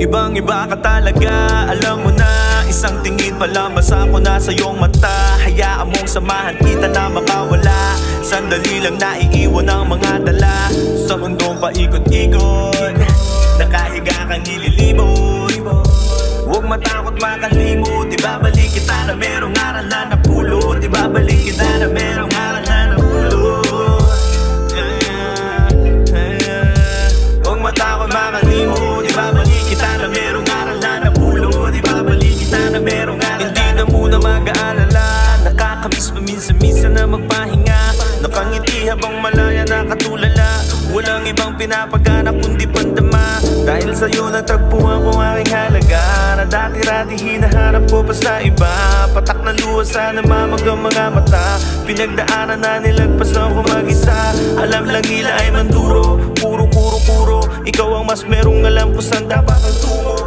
Ibang iba ka talaga. Alam mo na Isang tingin pa lang Basa ko na sa iyong mata. Hayaan mong samahan kita na makawala Sandali lang naiiwan ang mga dala. Sa mundong paikot-ikot Nakahiga kang nililibot. Huwag matakot makalimot. Ibabalik kita na merong aral na napulot. Ibabalik kita na merong habang malaya nakatulala. Walang ibang pinapagana kundi pandama. Dahil sa'yo natagpuan ko aking halaga. Na dati-rati hinahanap ko pa sa iba. Patak na luha sana mamagang mga mata. Pinagdaanan na nilagpas ako mag-isa. Alam lang nila ay manduro. Puro, puro, puro. Ikaw ang mas merong alam kung saan dapat ang tungo ang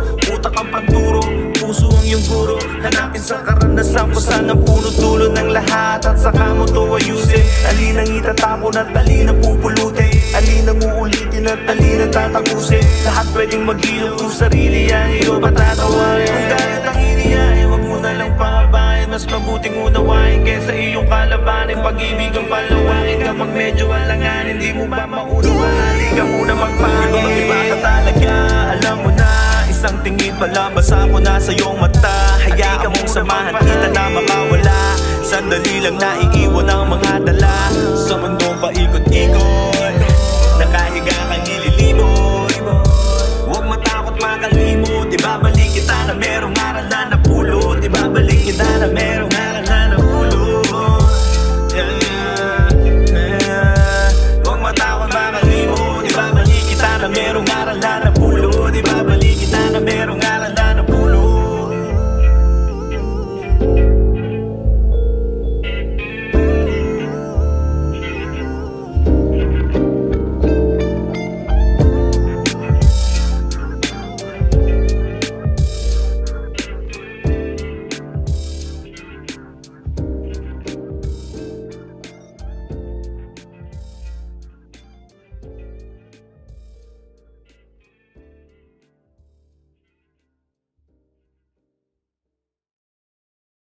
Guro Hanapin sa karanasan saan ang puno dulo ng lahat At saka mo to ayusin. Alin ang itatapon at alin ang pupulutin? Alin ang uulitin at alin ang tatapusin? Lahat pwedeng maghilom kung sarili yan Iyo patatawain Kung galit ang iniyain Huwag mo na lang pahabain. Mas mabuting unawain Kesa iyong kalabanin. Pag-ibig ang palawangin Kapag medyo alanganin Hindi mo ba maunawain. Ka muna magpahingin Palabas ako na sa iyong mata. Hayaan mong samahan kita na mawawala. Sandali lang naiiwan ang mga dala. Sa mundong paikot-ikot Nakahiga kang nililimot Huwag matakot makalimot. Ibabalik kita na merong aral na napulot. Ibabalik kita na merong